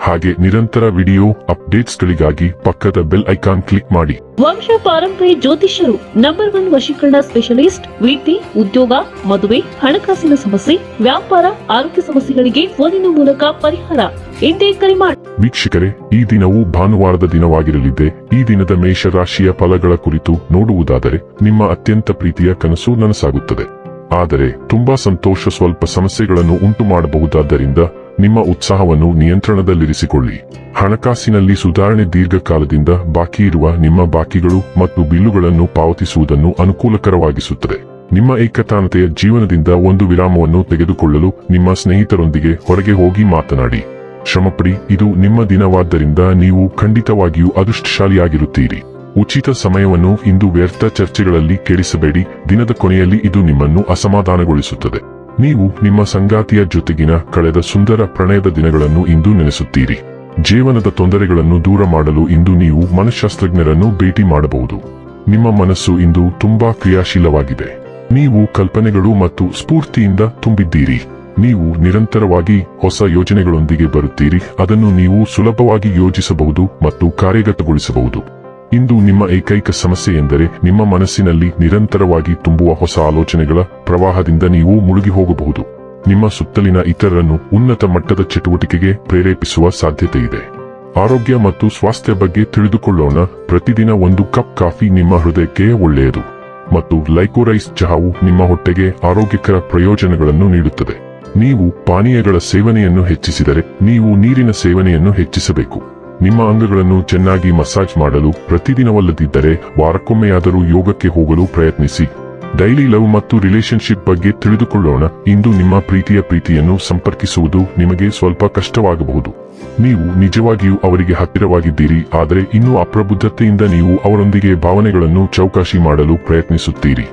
ಹಾಗೆ ನಿರಂತರ ವಿಡಿಯೋ ಅಪ್ಡೇಟ್ಸ್ಗಳಿಗಾಗಿ ಪಕ್ಕದ ಬೆಲ್ ಐಕಾನ್ ಕ್ಲಿಕ್ ಮಾಡಿ. ವಂಶ ಪಾರಂಪರಿ ಜ್ಯೋತಿಷ್ಯರು ನಂಬರ್ ಒನ್ ವಶೀಕರಣ ಸ್ಪೆಷಲಿಸ್ಟ್ ವಿದ್ಯೆ ಉದ್ಯೋಗ ಮದುವೆ ಹಣಕಾಸಿನ ಸಮಸ್ಯೆ ವ್ಯಾಪಾರ ಆರೋಗ್ಯ ಸಮಸ್ಯೆಗಳಿಗೆ ಫೋನಿನ ಮೂಲಕ ಪರಿಹಾರ ಎಂದೇ ಕರೆ ಮಾಡಿ. ವೀಕ್ಷಕರೇ ಈ ದಿನವು ಭಾನುವಾರದ ದಿನವಾಗಿರಲಿದೆ ಈ ದಿನದ ಮೇಷ ರಾಶಿಯ ಫಲಗಳ ಕುರಿತು ನೋಡುವುದಾದರೆ ನಿಮ್ಮ ಅತ್ಯಂತ ಪ್ರೀತಿಯ ಕನಸು ನನಸಾಗುತ್ತದೆ. ಆದರೆ ತುಂಬಾ ಸಂತೋಷ ಸ್ವಲ್ಪ ಸಮಸ್ಯೆಗಳನ್ನು ಉಂಟು ಮಾಡಬಹುದಾದ್ದರಿಂದ ನಿಮ್ಮ ಉತ್ಸಾಹವನ್ನು ನಿಯಂತ್ರಣದಲ್ಲಿರಿಸಿಕೊಳ್ಳಿ. ಹಣಕಾಸಿನಲ್ಲಿ ಸುಧಾರಣೆ ದೀರ್ಘಕಾಲದಿಂದ ಬಾಕಿ ಇರುವ ನಿಮ್ಮ ಬಾಕಿಗಳು ಮತ್ತು ಬಿಲ್ಲುಗಳನ್ನು ಪಾವತಿಸುವುದನ್ನು ಅನುಕೂಲಕರವಾಗಿಸುತ್ತದೆ. ನಿಮ್ಮ ಏಕತಾನತೆಯ ಜೀವನದಿಂದ ಒಂದು ವಿರಾಮವನ್ನು ತೆಗೆದುಕೊಳ್ಳಲು ನಿಮ್ಮ ಸ್ನೇಹಿತರೊಂದಿಗೆ ಹೊರಗೆ ಹೋಗಿ ಮಾತನಾಡಿ. ಶ್ರಮಪಡಿ, ಇದು ನಿಮ್ಮ ದಿನವಾದ್ದರಿಂದ ನೀವು ಖಂಡಿತವಾಗಿಯೂ ಅದೃಷ್ಟಶಾಲಿಯಾಗಿರುತ್ತೀರಿ. ಉಚಿತ ಸಮಯವನ್ನು ಇಂದು ವ್ಯರ್ಥ ಚರ್ಚೆಗಳಲ್ಲಿ ಕೆಡಿಸಬೇಡಿ. ದಿನದ ಕೊನೆಯಲ್ಲಿ ಇದು ನಿಮ್ಮನ್ನು ಅಸಮಾಧಾನಗೊಳಿಸುತ್ತದೆ. ನೀವು ನಿಮ್ಮ ಸಂಗಾತಿಯ ಜೊತೆಗಿನ ಕಳೆದ ಸುಂದರ ಪ್ರಣಯದ ದಿನಗಳನ್ನು ಇಂದು ನೆನೆಸುತ್ತೀರಿ. ಜೀವನದ ತೊಂದರೆಗಳನ್ನು ದೂರ ಮಾಡಲು ಇಂದು ನೀವು ಮನಃಶಾಸ್ತ್ರಜ್ಞರನ್ನು ಭೇಟಿ ಮಾಡಬಹುದು. ನಿಮ್ಮ ಮನಸ್ಸು ಇಂದು ತುಂಬಾ ಕ್ರಿಯಾಶೀಲವಾಗಿದೆ. ನೀವು ಕಲ್ಪನೆಗಳು ಮತ್ತು ಸ್ಫೂರ್ತಿಯಿಂದ ತುಂಬಿದ್ದೀರಿ. ನೀವು ನಿರಂತರವಾಗಿ ಹೊಸ ಯೋಜನೆಗಳೊಂದಿಗೆ ಬರುತ್ತೀರಿ. ಅದನ್ನು ನೀವು ಸುಲಭವಾಗಿ ಯೋಜಿಸಬಹುದು ಮತ್ತು ಕಾರ್ಯಗತಗೊಳಿಸಬಹುದು. ಇಂದು ನಿಮ್ಮ ಏಕೈಕ ಸಮಸ್ಯೆ ಎಂದರೆ ನಿಮ್ಮ ಮನಸ್ಸಿನಲ್ಲಿ ನಿರಂತರವಾಗಿ ತುಂಬುವ ಹೊಸ ಆಲೋಚನೆಗಳ ಪ್ರವಾಹದಿಂದ ನೀವು ಮುಳುಗಿ ಹೋಗಬಹುದು. ನಿಮ್ಮ ಸುತ್ತಲಿನ ಇತರರನ್ನು ಉನ್ನತ ಮಟ್ಟದ ಚಟುವಟಿಕೆಗೆ ಪ್ರೇರೇಪಿಸುವ ಸಾಧ್ಯತೆ ಇದೆ. ಆರೋಗ್ಯ ಮತ್ತು ಸ್ವಾಸ್ಥ್ಯ ಬಗ್ಗೆ ತಿಳಿದುಕೊಳ್ಳೋಣ. ಪ್ರತಿದಿನ ಒಂದು ಕಪ್ ಕಾಫಿ ನಿಮ್ಮ ಹೃದಯಕ್ಕೆ ಒಳ್ಳೆಯದು ಮತ್ತು ಲೈಕೋರೈಸ್ ಚಹಾವು ನಿಮ್ಮ ಹೊಟ್ಟೆಗೆ ಆರೋಗ್ಯಕರ ಪ್ರಯೋಜನಗಳನ್ನು ನೀಡುತ್ತದೆ. ನೀವು ಪಾನೀಯಗಳ ಸೇವನೆಯನ್ನು ಹೆಚ್ಚಿಸಿದರೆ ನೀವು ನೀರಿನ ಸೇವನೆಯನ್ನು ಹೆಚ್ಚಿಸಬೇಕು. ನಿಮ್ಮ ಅಂಗಗಳನ್ನು ಚೆನ್ನಾಗಿ ಮಸಾಜ್ ಮಾಡಲು ಪ್ರತಿದಿನವಲ್ಲದಿದ್ದರೆ ವಾರಕ್ಕೊಮ್ಮೆಯಾದರೂ ಯೋಗಕ್ಕೆ ಹೋಗಲು ಪ್ರಯತ್ನಿಸಿ. ಡೈಲಿ ಲವ್ ಮತ್ತು ರಿಲೇಶನ್ಶಿಪ್ ಬಗ್ಗೆ ತಿಳಿದುಕೊಳ್ಳೋಣ. ಇಂದು ನಿಮ್ಮ ಪ್ರೀತಿಯ ಪ್ರೀತಿಯನ್ನು ಸಂಪರ್ಕಿಸುವುದು ನಿಮಗೆ ಸ್ವಲ್ಪ ಕಷ್ಟವಾಗಬಹುದು. ನೀವು ನಿಜವಾಗಿಯೂ ಅವರಿಗೆ ಹತ್ತಿರವಾಗಿದ್ದೀರಿ, ಆದರೆ ಇನ್ನೂ ಅಪ್ರಬುದ್ಧತೆಯಿಂದ ನೀವು ಅವರೊಂದಿಗೆ ಭಾವನೆಗಳನ್ನು ಚೌಕಾಶಿ ಮಾಡಲು ಪ್ರಯತ್ನಿಸುತ್ತೀರಿ.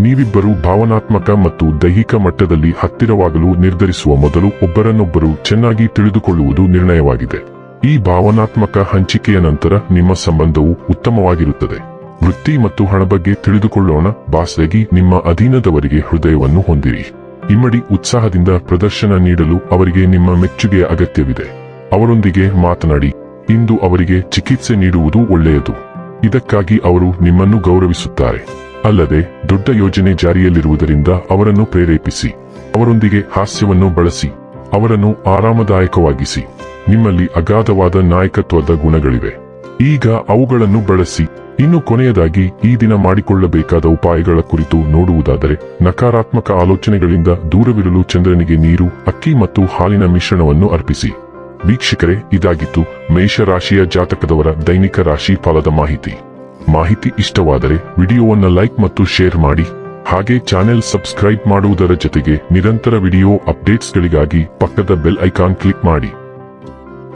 ನೀವಿಬ್ಬರು ಭಾವನಾತ್ಮಕ ಮತ್ತು ದೈಹಿಕ ಮಟ್ಟದಲ್ಲಿ ಹತ್ತಿರವಾಗಲು ನಿರ್ಧರಿಸುವ ಮೊದಲು ಒಬ್ಬರನ್ನೊಬ್ಬರು ಚೆನ್ನಾಗಿ ತಿಳಿದುಕೊಳ್ಳುವುದು ನಿರ್ಣಯವಾಗಿದೆ. ಈ ಭಾವನಾತ್ಮಕ ಹಂಚಿಕೆಯ ನಂತರ ನಿಮ್ಮ ಸಂಬಂಧವು ಉತ್ತಮವಾಗಿರುತ್ತದೆ. ವೃತ್ತಿ ಮತ್ತು ಹಣ ಬಗ್ಗೆ ತಿಳಿದುಕೊಳ್ಳೋಣ. ಬಾಸ್ಗಾಗಿ ನಿಮ್ಮ ಅಧೀನದವರಿಗೆ ಹೃದಯವನ್ನು ಹೊಂದಿರಿ. ಇಮ್ಮಡಿ ಉತ್ಸಾಹದಿಂದ ಪ್ರದರ್ಶನ ನೀಡಲು ಅವರಿಗೆ ನಿಮ್ಮ ಮೆಚ್ಚುಗೆಯ ಅಗತ್ಯವಿದೆ. ಅವರೊಂದಿಗೆ ಮಾತನಾಡಿ. ಇಂದು ಅವರಿಗೆ ಚಿಕಿತ್ಸೆ ನೀಡುವುದು ಒಳ್ಳೆಯದು. ಇದಕ್ಕಾಗಿ ಅವರು ನಿಮ್ಮನ್ನು ಗೌರವಿಸುತ್ತಾರೆ. ಅಲ್ಲದೆ, ದೊಡ್ಡ ಯೋಜನೆ ಜಾರಿಯಲ್ಲಿರುವುದರಿಂದ ಅವರನ್ನು ಪ್ರೇರೇಪಿಸಿ. ಅವರೊಂದಿಗೆ ಹಾಸ್ಯವನ್ನು ಬಳಸಿ. ಅವರನ್ನು ಆರಾಮದಾಯಕವಾಗಿಸಿ. ನಿಮ್ಮಲ್ಲಿ ಅಗಾಧವಾದ ನಾಯಕತ್ವದ ಗುಣಗಳಿವೆ. ಈಗ ಅವುಗಳನ್ನು ಬಳಸಿ, ಇನ್ನು ಕೊನೆಯದಾಗಿ ಈ ದಿನ ಮಾಡಿಕೊಳ್ಳಬೇಕಾದ ಉಪಾಯಗಳ ಕುರಿತು ನೋಡುವುದಾದರೆ, ನಕಾರಾತ್ಮಕ ಆಲೋಚನೆಗಳಿಂದ ದೂರವಿರಲು ಚಂದ್ರನಿಗೆ ನೀರು, ಅಕ್ಕಿ ಮತ್ತು ಹಾಲಿನ ಮಿಶ್ರಣವನ್ನು ಅರ್ಪಿಸಿ. ವೀಕ್ಷಕರೇ, ಇದಾಗಿತ್ತು ಮೇಷರಾಶಿಯ ಜಾತಕದವರ ದೈನಿಕ ರಾಶಿ ಫಲದ ಮಾಹಿತಿ. ಮಾಹಿತಿ ಇಷ್ಟವಾದರೆ ವಿಡಿಯೋವನ್ನು ಲೈಕ್ ಮತ್ತು ಶೇರ್ ಮಾಡಿ. ಹಾಗೆ ಚಾನೆಲ್ ಸಬ್ಸ್ಕ್ರೈಬ್ ಮಾಡುವುದರ ಜೊತೆಗೆ ನಿರಂತರ ವಿಡಿಯೋ ಅಪ್ಡೇಟ್ಸ್ಗಳಿಗಾಗಿ ಪಕ್ಕದ ಬೆಲ್ ಐಕಾನ್ ಕ್ಲಿಕ್ ಮಾಡಿ.